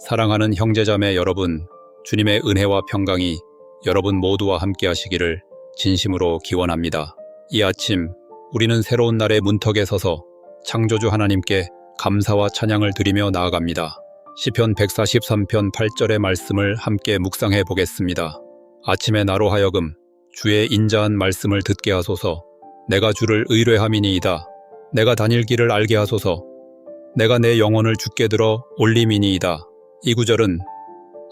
사랑하는 형제자매 여러분, 주님의 은혜와 평강이 여러분 모두와 함께 하시기를 진심으로 기원합니다. 이 아침 우리는 새로운 날의 문턱에 서서 창조주 하나님께 감사와 찬양을 드리며 나아갑니다. 시편 143편 8절의 말씀을 함께 묵상해 보겠습니다. 아침에 나로 하여금 주의 인자한 말씀을 듣게 하소서. 내가 주를 의뢰함이니이다. 내가 다닐 길을 알게 하소서. 내가 내 영혼을 주께 들어 올림이니이다. 이 구절은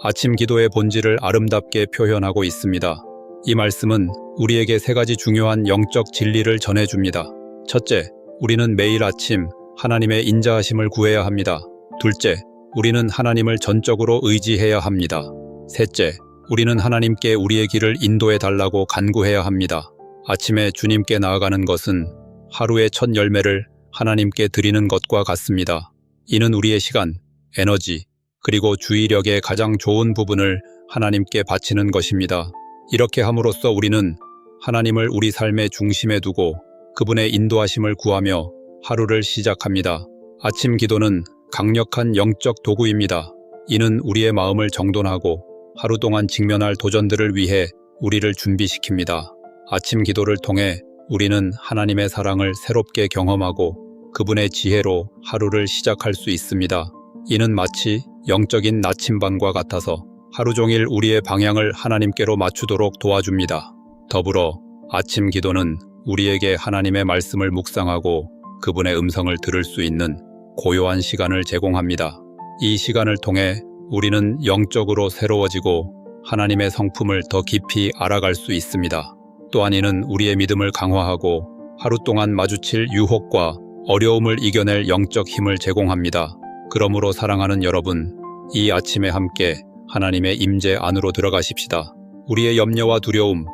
아침 기도의 본질을 아름답게 표현하고 있습니다. 이 말씀은 우리에게 세 가지 중요한 영적 진리를 전해줍니다. 첫째, 우리는 매일 아침 하나님의 인자하심을 구해야 합니다. 둘째, 우리는 하나님을 전적으로 의지해야 합니다. 셋째, 우리는 하나님께 우리의 길을 인도해 달라고 간구해야 합니다. 아침에 주님께 나아가는 것은 하루의 첫 열매를 하나님께 드리는 것과 같습니다. 이는 우리의 시간, 에너지, 그리고 주의력의 가장 좋은 부분을 하나님께 바치는 것입니다. 이렇게 함으로써 우리는 하나님을 우리 삶의 중심에 두고 그분의 인도하심을 구하며 하루를 시작합니다. 아침 기도는 강력한 영적 도구입니다. 이는 우리의 마음을 정돈하고 하루 동안 직면할 도전들을 위해 우리를 준비시킵니다. 아침 기도를 통해 우리는 하나님의 사랑을 새롭게 경험하고 그분의 지혜로 하루를 시작할 수 있습니다. 이는 마치 영적인 나침반과 같아서 하루 종일 우리의 방향을 하나님께로 맞추도록 도와줍니다. 더불어 아침 기도는 우리에게 하나님의 말씀을 묵상하고 그분의 음성을 들을 수 있는 고요한 시간을 제공합니다. 이 시간을 통해 우리는 영적으로 새로워지고 하나님의 성품을 더 깊이 알아갈 수 있습니다. 또한 이는 우리의 믿음을 강화하고 하루 동안 마주칠 유혹과 어려움을 이겨낼 영적 힘을 제공합니다. 그러므로 사랑하는 여러분, 이 아침에 함께 하나님의 임재 안으로 들어가십시다. 우리의 염려와 두려움,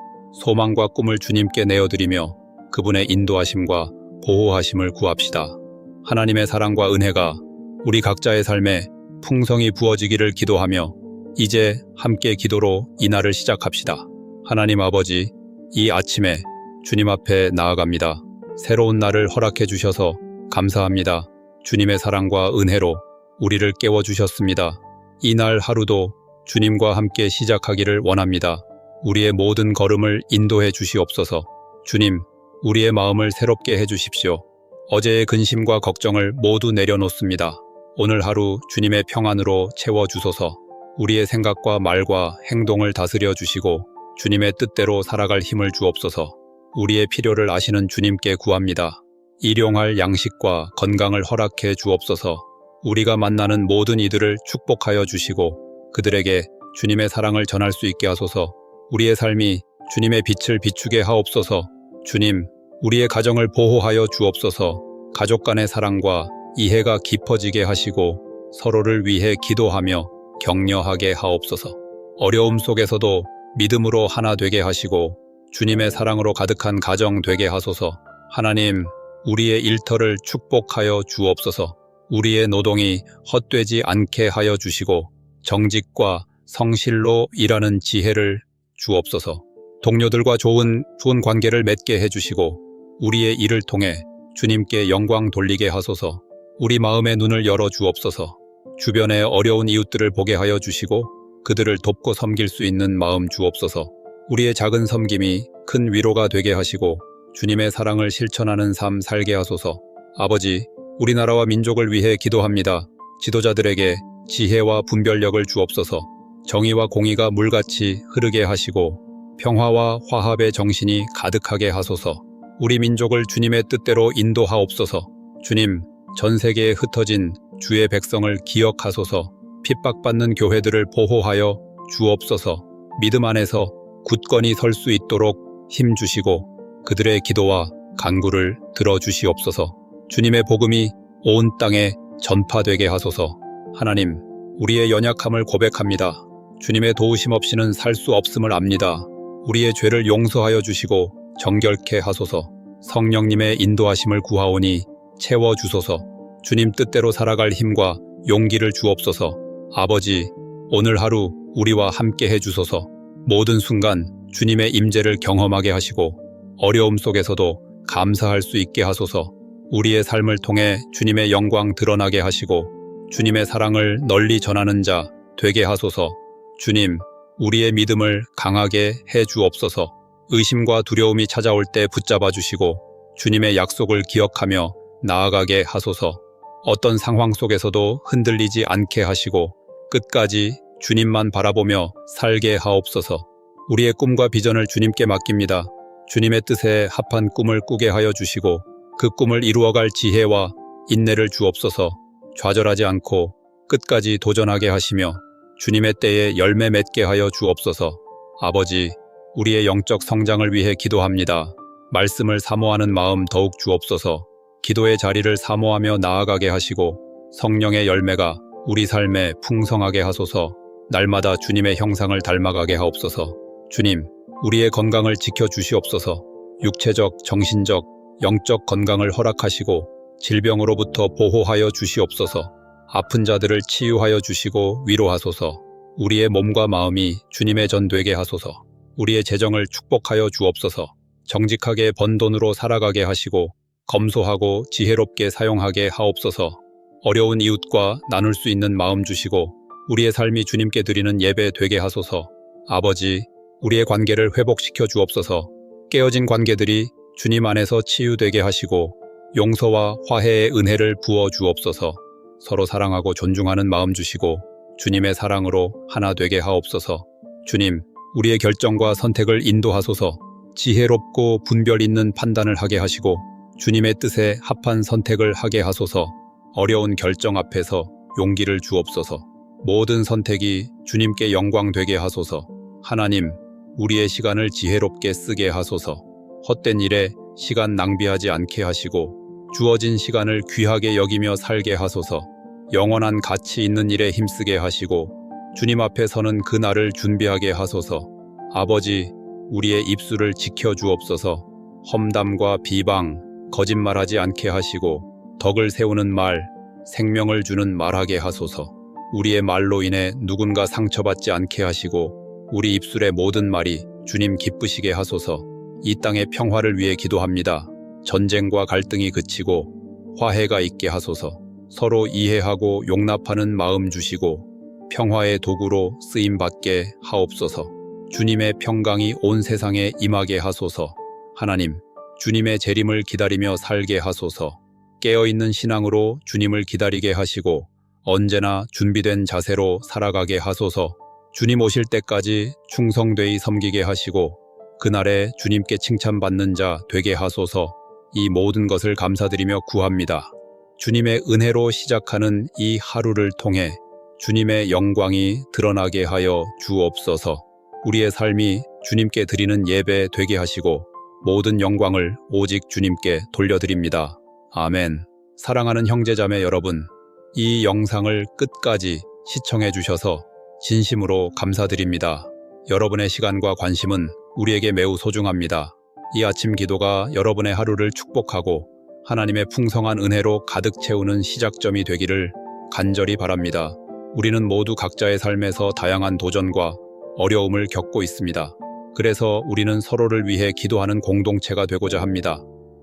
소망과 꿈을 주님께 내어드리며 그분의 인도하심과 보호하심을 구합시다. 하나님의 사랑과 은혜가 우리 각자의 삶에 풍성이 부어지기를 기도하며 이제 함께 기도로 이 날을 시작합시다. 하나님 아버지, 이 아침에 주님 앞에 나아갑니다. 새로운 날을 허락해 주셔서 감사합니다. 주님의 사랑과 은혜로 우리를 깨워주셨습니다. 이날 하루도 주님과 함께 시작하기를 원합니다. 우리의 모든 걸음을 인도해 주시옵소서. 주님, 우리의 마음을 새롭게 해 주십시오. 어제의 근심과 걱정을 모두 내려놓습니다. 오늘 하루 주님의 평안으로 채워 주소서 우리의 생각과 말과 행동을 다스려 주시고 주님의 뜻대로 살아갈 힘을 주옵소서 우리의 필요를 아시는 주님께 구합니다. 일용할 양식과 건강을 허락해 주옵소서 우리가 만나는 모든 이들을 축복하여 주시고 그들에게 주님의 사랑을 전할 수 있게 하소서 우리의 삶이 주님의 빛을 비추게 하옵소서 주님, 우리의 가정을 보호하여 주옵소서 가족 간의 사랑과 이해가 깊어지게 하시고 서로를 위해 기도하며 격려하게 하옵소서. 어려움 속에서도 믿음으로 하나 되게 하시고 주님의 사랑으로 가득한 가정 되게 하소서. 하나님, 우리의 일터를 축복하여 주옵소서. 우리의 노동이 헛되지 않게 하여 주시고 정직과 성실로 일하는 지혜를 주옵소서. 동료들과 좋은 좋은 관계를 맺게 해 주시고 우리의 일을 통해 주님께 영광 돌리게 하소서. 우리 마음의 눈을 열어 주옵소서. 주변의 어려운 이웃들을 보게 하여 주시고 그들을 돕고 섬길 수 있는 마음 주옵소서. 우리의 작은 섬김이 큰 위로가 되게 하시고 주님의 사랑을 실천하는 삶 살게 하소서. 아버지, 우리나라와 민족을 위해 기도합니다. 지도자들에게 지혜와 분별력을 주옵소서. 정의와 공의가 물같이 흐르게 하시고 평화와 화합의 정신이 가득하게 하소서. 우리 민족을 주님의 뜻대로 인도하옵소서. 주님, 전 세계에 흩어진 주의 백성을 기억하소서. 핍박받는 교회들을 보호하여 주옵소서. 믿음 안에서 굳건히 설 수 있도록 힘 주시고 그들의 기도와 간구를 들어 주시옵소서. 주님의 복음이 온 땅에 전파되게 하소서. 하나님, 우리의 연약함을 고백합니다. 주님의 도우심 없이는 살 수 없음을 압니다. 우리의 죄를 용서하여 주시고 정결케 하소서. 성령님의 인도하심을 구하오니 채워 주소서. 주님 뜻대로 살아갈 힘과 용기를 주옵소서. 아버지, 오늘 하루 우리와 함께 해 주소서. 모든 순간 주님의 임재를 경험하게 하시고 어려움 속에서도 감사할 수 있게 하소서. 우리의 삶을 통해 주님의 영광 드러나게 하시고 주님의 사랑을 널리 전하는 자 되게 하소서. 주님, 우리의 믿음을 강하게 해 주옵소서. 의심과 두려움이 찾아올 때 붙잡아 주시고 주님의 약속을 기억하며 나아가게 하소서. 어떤 상황 속에서도 흔들리지 않게 하시고 끝까지 주님만 바라보며 살게 하옵소서. 우리의 꿈과 비전을 주님께 맡깁니다. 주님의 뜻에 합한 꿈을 꾸게 하여 주시고 그 꿈을 이루어갈 지혜와 인내를 주옵소서. 좌절하지 않고 끝까지 도전하게 하시며 주님의 때에 열매 맺게 하여 주옵소서. 아버지, 우리의 영적 성장을 위해 기도합니다. 말씀을 사모하는 마음 더욱 주옵소서. 기도의 자리를 사모하며 나아가게 하시고 성령의 열매가 우리 삶에 풍성하게 하소서. 날마다 주님의 형상을 닮아가게 하옵소서. 주님, 우리의 건강을 지켜 주시옵소서. 육체적, 정신적, 영적 건강을 허락하시고 질병으로부터 보호하여 주시옵소서. 아픈 자들을 치유하여 주시고 위로하소서. 우리의 몸과 마음이 주님의 전 되게 하소서. 우리의 재정을 축복하여 주옵소서. 정직하게 번 돈으로 살아가게 하시고 검소하고 지혜롭게 사용하게 하옵소서. 어려운 이웃과 나눌 수 있는 마음 주시고 우리의 삶이 주님께 드리는 예배 되게 하소서. 아버지, 우리의 관계를 회복시켜 주옵소서. 깨어진 관계들이 주님 안에서 치유되게 하시고 용서와 화해의 은혜를 부어 주옵소서. 서로 사랑하고 존중하는 마음 주시고 주님의 사랑으로 하나 되게 하옵소서. 주님, 우리의 결정과 선택을 인도하소서. 지혜롭고 분별 있는 판단을 하게 하시고 주님의 뜻에 합한 선택을 하게 하소서. 어려운 결정 앞에서 용기를 주옵소서. 모든 선택이 주님께 영광 되게 하소서. 하나님, 우리의 시간을 지혜롭게 쓰게 하소서. 헛된 일에 시간 낭비하지 않게 하시고 주어진 시간을 귀하게 여기며 살게 하소서. 영원한 가치 있는 일에 힘쓰게 하시고 주님 앞에 서는 그날을 준비하게 하소서. 아버지, 우리의 입술을 지켜 주옵소서. 험담과 비방, 거짓말하지 않게 하시고 덕을 세우는 말, 생명을 주는 말하게 하소서. 우리의 말로 인해 누군가 상처받지 않게 하시고 우리 입술의 모든 말이 주님 기쁘시게 하소서. 이 땅의 평화를 위해 기도합니다. 전쟁과 갈등이 그치고 화해가 있게 하소서. 서로 이해하고 용납하는 마음 주시고 평화의 도구로 쓰임 받게 하옵소서. 주님의 평강이 온 세상에 임하게 하소서. 하나님, 주님의 재림을 기다리며 살게 하소서. 깨어있는 신앙으로 주님을 기다리게 하시고 언제나 준비된 자세로 살아가게 하소서. 주님 오실 때까지 충성되이 섬기게 하시고 그날에 주님께 칭찬받는 자 되게 하소서. 이 모든 것을 감사드리며 구합니다. 주님의 은혜로 시작하는 이 하루를 통해 주님의 영광이 드러나게 하여 주옵소서. 우리의 삶이 주님께 드리는 예배 되게 하시고 모든 영광을 오직 주님께 돌려드립니다. 아멘. 사랑하는 형제자매 여러분, 이 영상을 끝까지 시청해 주셔서 진심으로 감사드립니다. 여러분의 시간과 관심은 우리에게 매우 소중합니다. 이 아침 기도가 여러분의 하루를 축복하고 하나님의 풍성한 은혜로 가득 채우는 시작점이 되기를 간절히 바랍니다. 우리는 모두 각자의 삶에서 다양한 도전과 어려움을 겪고 있습니다. 그래서 우리는 서로를 위해 기도하는 공동체가 되고자 합니다.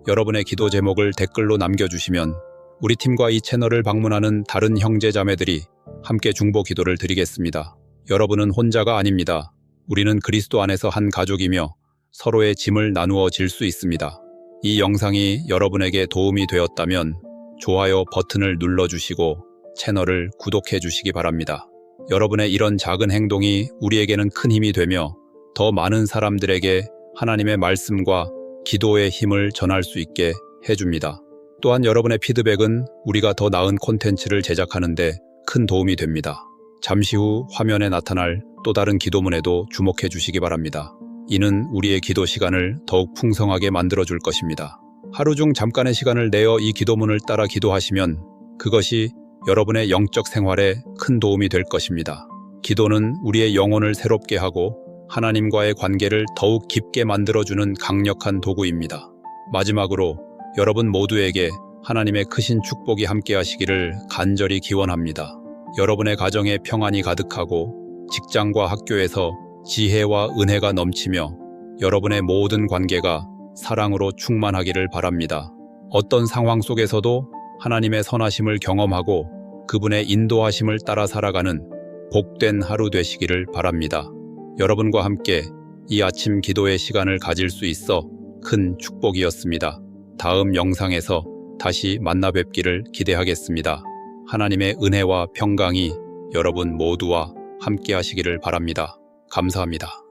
여러분의 기도 제목을 댓글로 남겨주시면 우리 팀과 이 채널을 방문하는 다른 형제 자매들이 함께 중보 기도를 드리겠습니다. 여러분은 혼자가 아닙니다. 우리는 그리스도 안에서 한 가족이며 서로의 짐을 나누어 질 수 있습니다. 이 영상이 여러분에게 도움이 되었다면 좋아요 버튼을 눌러주시고 채널을 구독해 주시기 바랍니다. 여러분의 이런 작은 행동이 우리에게는 큰 힘이 되며 더 많은 사람들에게 하나님의 말씀과 기도의 힘을 전할 수 있게 해줍니다. 또한 여러분의 피드백은 우리가 더 나은 콘텐츠를 제작하는데 큰 도움이 됩니다. 잠시 후 화면에 나타날 또 다른 기도문에도 주목해 주시기 바랍니다. 이는 우리의 기도 시간을 더욱 풍성하게 만들어 줄 것입니다. 하루 중 잠깐의 시간을 내어 이 기도문을 따라 기도하시면 그것이 여러분의 영적 생활에 큰 도움이 될 것입니다. 기도는 우리의 영혼을 새롭게 하고 하나님과의 관계를 더욱 깊게 만들어주는 강력한 도구입니다. 마지막으로 여러분 모두에게 하나님의 크신 축복이 함께 하시기를 간절히 기원합니다. 여러분의 가정에 평안이 가득하고 직장과 학교에서 지혜와 은혜가 넘치며 여러분의 모든 관계가 사랑으로 충만하기를 바랍니다. 어떤 상황 속에서도 하나님의 선하심을 경험하고 그분의 인도하심을 따라 살아가는 복된 하루 되시기를 바랍니다. 여러분과 함께 이 아침 기도의 시간을 가질 수 있어 큰 축복이었습니다. 다음 영상에서 다시 만나 뵙기를 기대하겠습니다. 하나님의 은혜와 평강이 여러분 모두와 함께 하시기를 바랍니다. 감사합니다.